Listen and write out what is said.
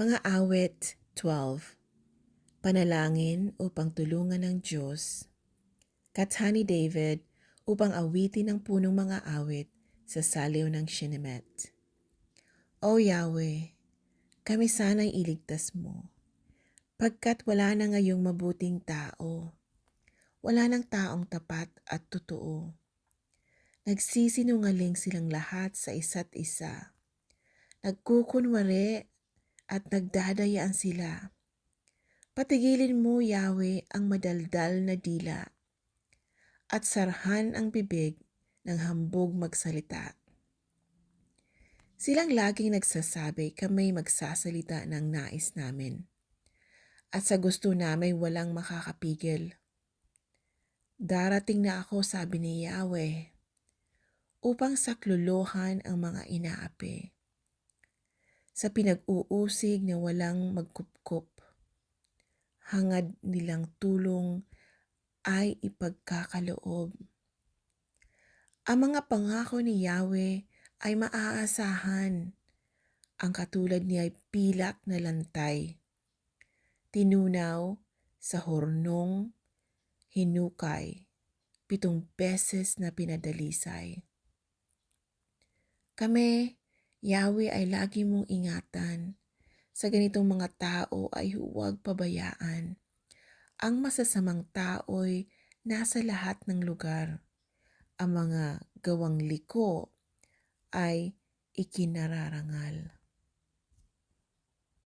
Mga awit 12 Panalangin upang tulungan ng Diyos Katha ni David upang awitin ang punong mga awit sa saliw ng Shinemet. O Yahweh, kami sana'y iligtas mo, pagkat wala na ngayong mabuting tao, wala nang taong tapat at totoo. Nagsisinungaling silang lahat sa isa't isa. Nagkukunwari at nagdadayaan sila. Patigilin mo, Yahweh, ang madaldal na dila at sarhan ang bibig ng hambog magsalita. Silang laging nagsasabi kami magsasalita ng nais namin. At sa gusto namin walang makakapigil. Darating na ako, sabi ni Yahweh, upang sakluluhan ang mga inaapi. Sa pinag-uusig na walang magkupkup, hangad nilang tulong ay ipagkakaloob. Ang mga pangako ni Yahweh ay maaasahan. Ang katulad niya ay pilak na lantay. Tinunaw sa hornong hinukay, pitong beses na pinadalisay. Kami, Yahweh ay lagi mong ingatan. Sa ganitong mga tao ay huwag pabayaan. Ang masasamang tao'y nasa lahat ng lugar. Ang mga gawang liko ay ikinararangal.